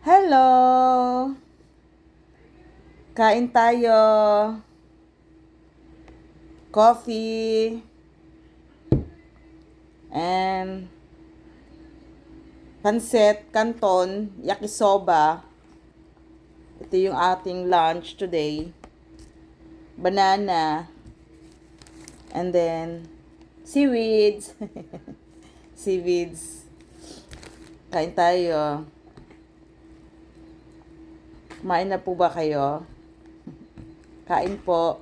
Hello! Kain tayo. Coffee. And pansit, canton, yakisoba. Ito yung ating lunch today. Banana. And then, seaweeds. seaweeds. Kain tayo. Kumain na po ba kayo? Kain po.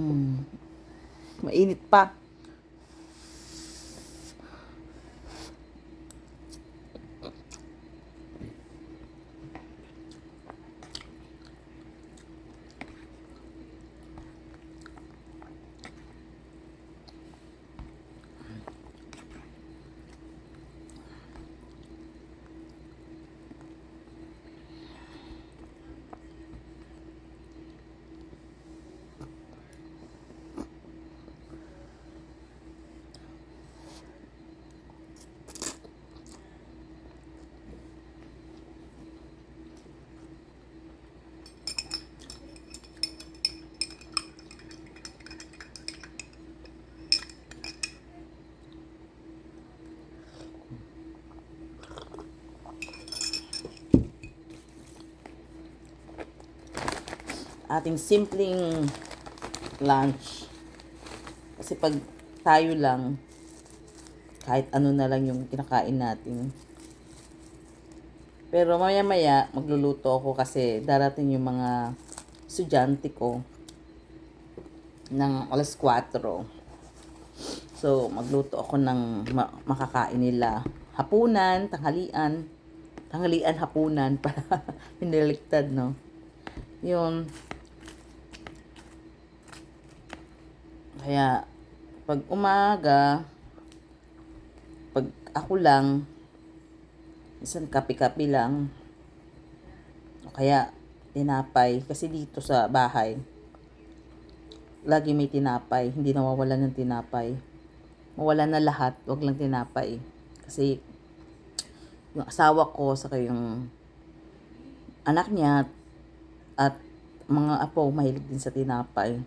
Mm. Mainit pa. Ating simpleng lunch. Kasi pag tayo lang, kahit ano na lang yung kinakain natin. Pero maya-maya, magluluto ako kasi darating yung mga estudyante ko ng alas 4. So, magluto ako ng ma- makakain nila. Hapunan, tanghalian, tanghalian, hapunan, para piniliktad, no? Yun, Kaya, pag umaga, pag ako lang, isang kape-kape lang, o kaya tinapay, kasi dito sa bahay, lagi may tinapay, hindi nawawalan ng tinapay. Mawala na lahat, wag lang tinapay. Kasi, yung asawa ko, saka yung anak niya, at mga apo, mahilig din sa tinapay.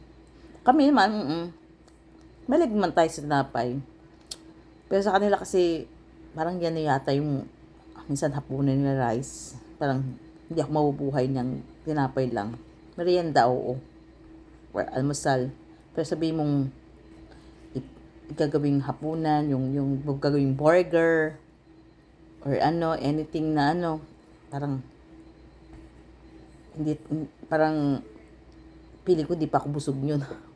Kami naman, mm malig man tayo sa tinapay. Pero sa kanila kasi, parang yan yata yung minsan hapunan nila rice. Parang hindi ako mabubuhay niyang tinapay lang. Merienda, oo. Or almusal. Pero sabihin mong gagawing hapunan, yung, yung gagawing burger, or ano, anything na ano, parang hindi, parang pili ko di pa ako busog yun.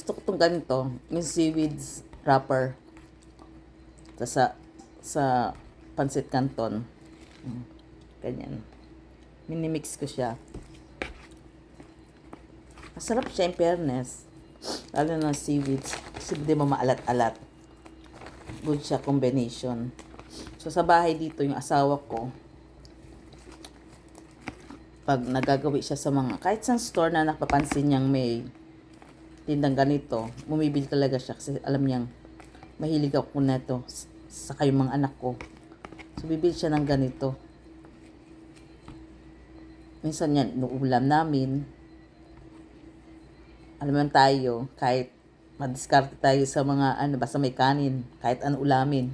gusto ko itong ganito, yung seaweeds wrapper. Tapos sa, sa pancit canton. Mm, Ganyan. Minimix ko siya. Masarap siya in fairness. Lalo na seaweeds. Kasi hindi mo maalat-alat. Good siya combination. So sa bahay dito, yung asawa ko, pag nagagawi siya sa mga, kahit sa store na napapansin niyang may tindang ganito, bumibili talaga siya kasi alam niyang mahilig ako na ito sa kayong mga anak ko. So, bibili siya ng ganito. Minsan yan, inuulam namin. Alam mo tayo, kahit madiskarte tayo sa mga ano, basta may kanin, kahit ano ulamin.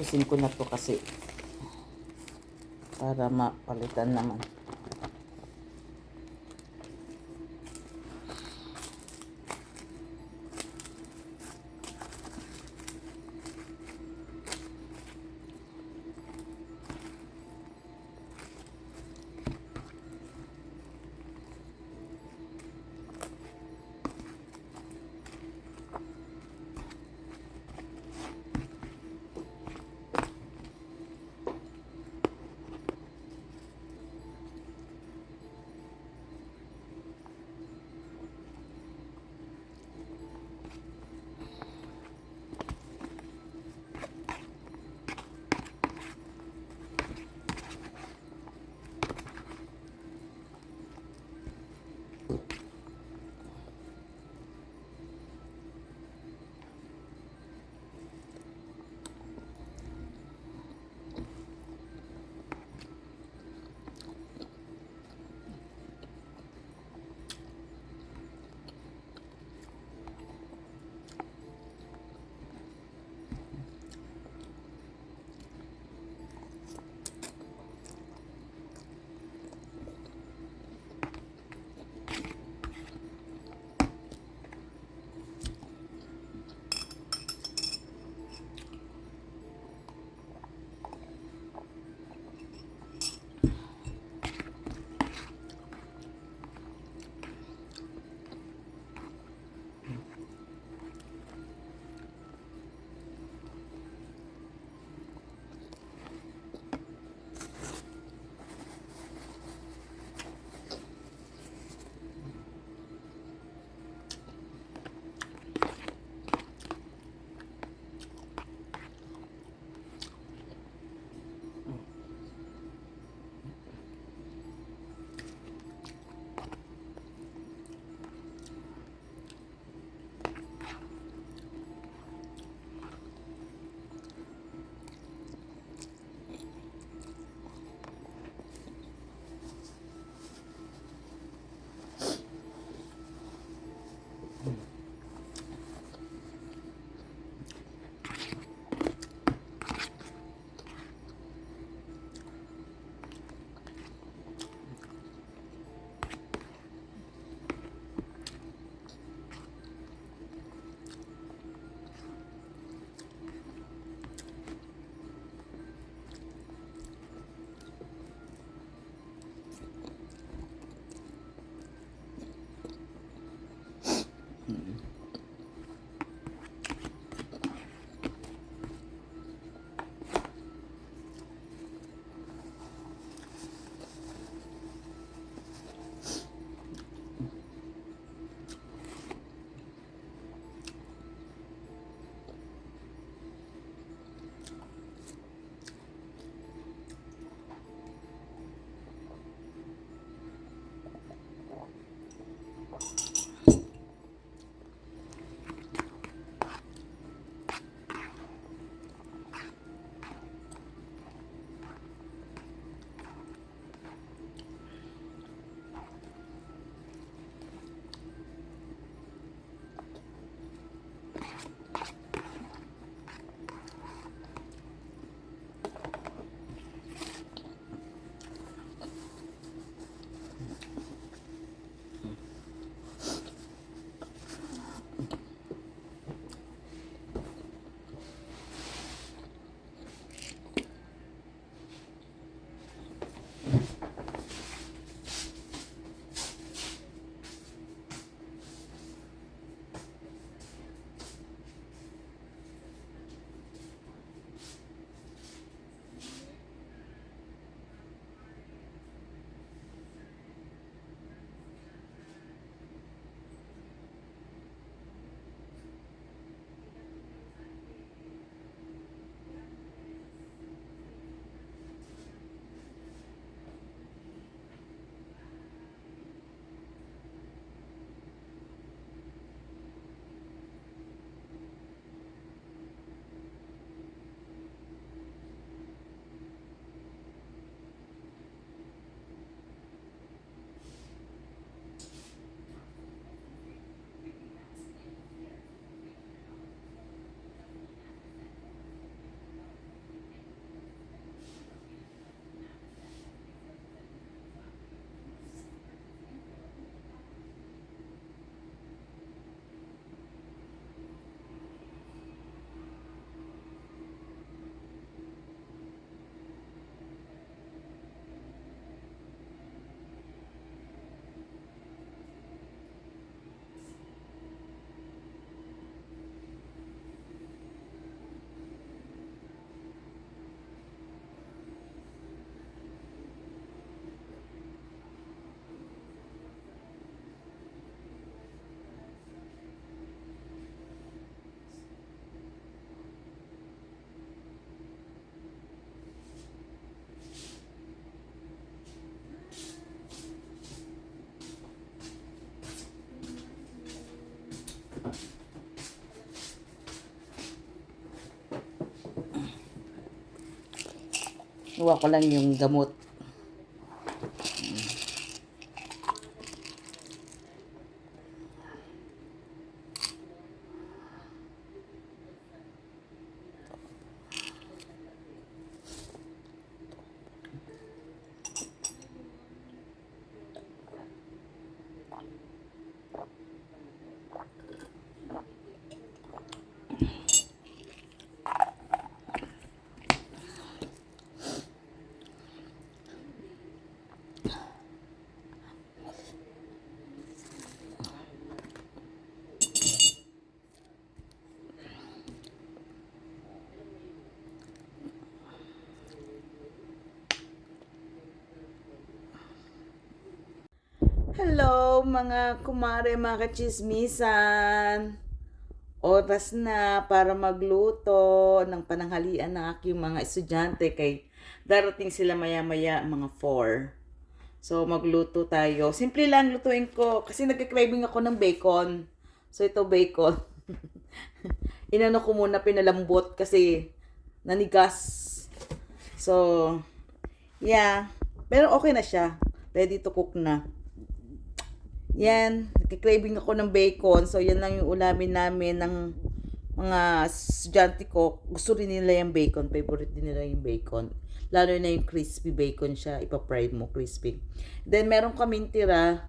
Pusin ko na to kasi para mapalitan naman. Iwa ko lang yung gamot. Hello mga kumare, mga kachismisan. Oras na para magluto ng pananghalian ng aking mga estudyante kay darating sila maya-maya mga 4. So magluto tayo. Simple lang lutuin ko kasi nagka-craving ako ng bacon. So ito bacon. Inano ko muna pinalambot kasi nanigas. So yeah, pero okay na siya. Ready to cook na. Yan, nagkikraving ako ng bacon. So, yan lang yung ulamin namin ng mga estudyante ko. Gusto rin nila yung bacon. Favorite din nila yung bacon. Lalo na yung crispy bacon siya. Ipa-fried mo, crispy. Then, meron kaming tira.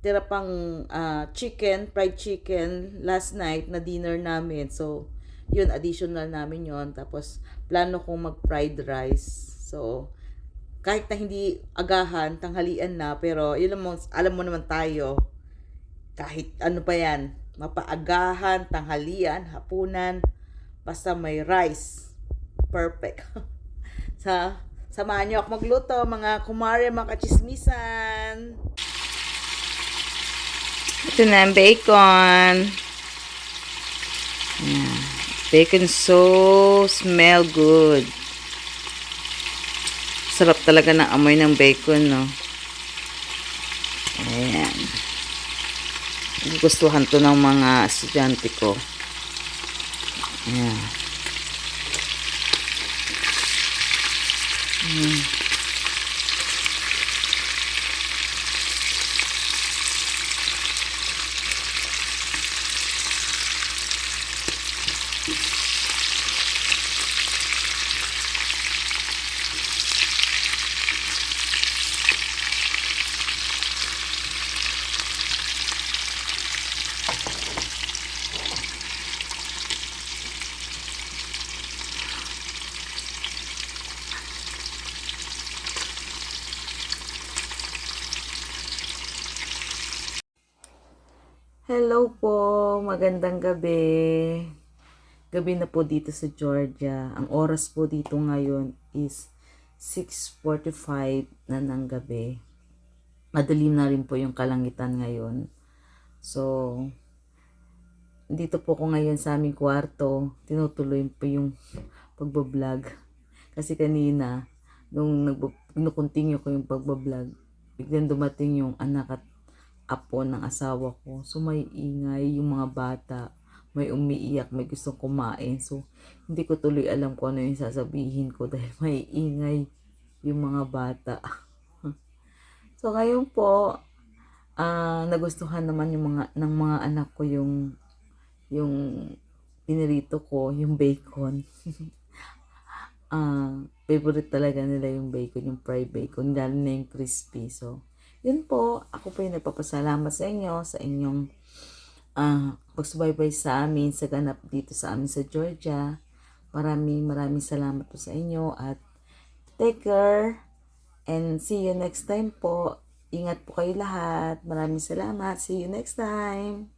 Tira pang ah, chicken, fried chicken last night na dinner namin. So, yun, additional namin yon Tapos, plano kong mag-fried rice. So, kahit na hindi agahan, tanghalian na, pero yun mo, alam mo naman tayo, kahit ano pa yan, mapaagahan, tanghalian, hapunan, basta may rice. Perfect. Sa, samahan niyo ako magluto, mga kumare, mga kachismisan. Ito na ang bacon. Ayan. Bacon so smell good. Sarap talaga ng amoy ng bacon, no? Ayan. Gustuhan to ng mga estudyante ko. Ayan. Mm. Hello po, magandang gabi. Gabi na po dito sa Georgia. Ang oras po dito ngayon is 6.45 na ng gabi. Madilim na rin po yung kalangitan ngayon. So, dito po ko ngayon sa aming kwarto. Tinutuloy po yung pagbablog. Kasi kanina, nung nag-continue ko yung pagbablog, biglang dumating yung anak at apo ng asawa ko. So may ingay yung mga bata. May umiiyak, may gustong kumain. So hindi ko tuloy alam kung ano yung sasabihin ko dahil may ingay yung mga bata. so ngayon po, ah nagustuhan naman yung mga ng mga anak ko yung yung pinirito ko, yung bacon. Ah, favorite talaga nila yung bacon, yung fried bacon, lalo na yung crispy. So, yun po, ako po yung nagpapasalamat sa inyo, sa inyong ah pagsubaybay sa amin, sa ganap dito sa amin sa Georgia. Maraming maraming salamat po sa inyo at take care and see you next time po. Ingat po kayo lahat. Maraming salamat. See you next time.